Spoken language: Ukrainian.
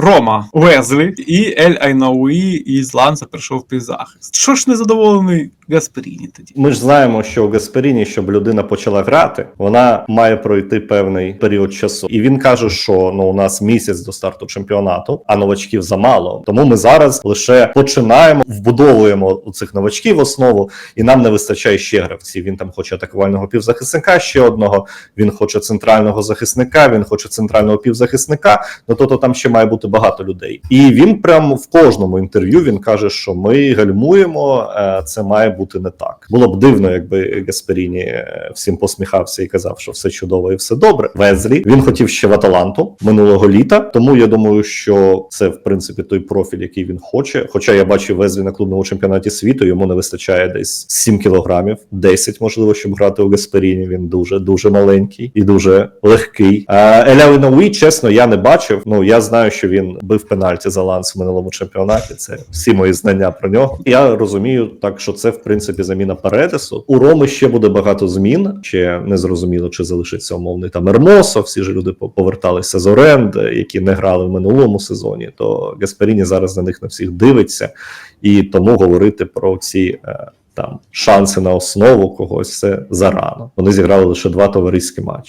Рома Везлі і Ель Айнауї із Ланса прийшов під захист. Що ж незадоволений Гасперіні тоді? Ми ж знаємо, що у Гасперіні, щоб людина почала грати, вона має пройти певний період часу. І він каже, що ну у нас місяць до старту чемпіонату, а новачків замало. Тому ми зараз лише починаємо, вбудовуємо у цих новачків основу, і нам не вистачає ще гравців. Він там хоче атакувального півзахисника ще одного. Він хоче центрального захисника. Він хоче центрального півзахисника. Ну то, то там ще має бути багато людей. І він прямо в кожному інтерв'ю він каже, що ми гальмуємо. е, Це має бути не так. Було б дивно, якби Гасперіні е, всім посміхався і казав, що все чудово і все добре. Везлі він хотів ще в Аталанту минулого літа. Тому я думаю, що це в принципі той профіль, який він хоче. Хоча я бачу Везлі на клубному чемпіонаті світу, йому не вистачає десь 7 кілограмів, 10, можливо, щоб грати у Гасперіні. Він дуже дуже маленький і дуже легкий. А Еля Науї, чесно, я не бачив. Ну я знаю, що він бив пенальті за ланс в минулому чемпіонаті. Це всі мої знання про нього. Я розумію, так що це в принципі заміна Паредесу. У Роми ще буде багато змін. Ще не зрозуміло, чи залишиться умовний там Ермосо. Всі ж люди поверталися з оренди, які не грали в минулому сезоні. То Гасперіні зараз на них на всіх дивиться, і тому говорити про ці. е, Там шанси на основу когось це зарано. Вони зіграли лише два товариські матчі.